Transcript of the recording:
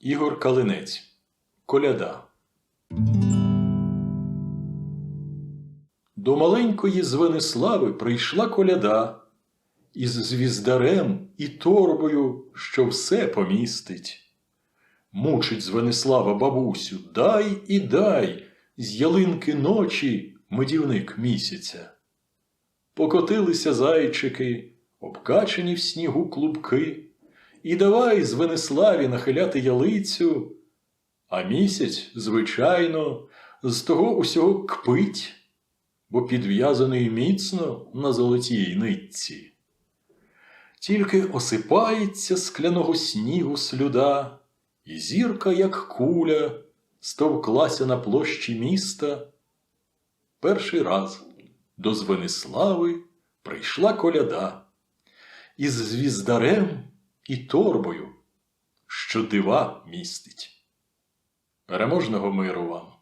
Ігор Калинець. Коляда. До маленької Звенислави прийшла коляда із звіздарем і торбою, що все помістить. Мучить Звенислава бабусю, дай і дай з ялинки ночі медівник місяця. Покотилися зайчики, обкачені в снігу клубки, і давай Звениславі нахиляти ялицю, а місяць, звичайно, з того усього кпить, бо підв'язаний міцно на золотій нитці. Тільки осипається скляного снігу слюда, і зірка, як куля, стовклася на площі міста. Перший раз до Звенислави прийшла коляда із звіздарем і торбою, що дива містить. Переможного миру вам!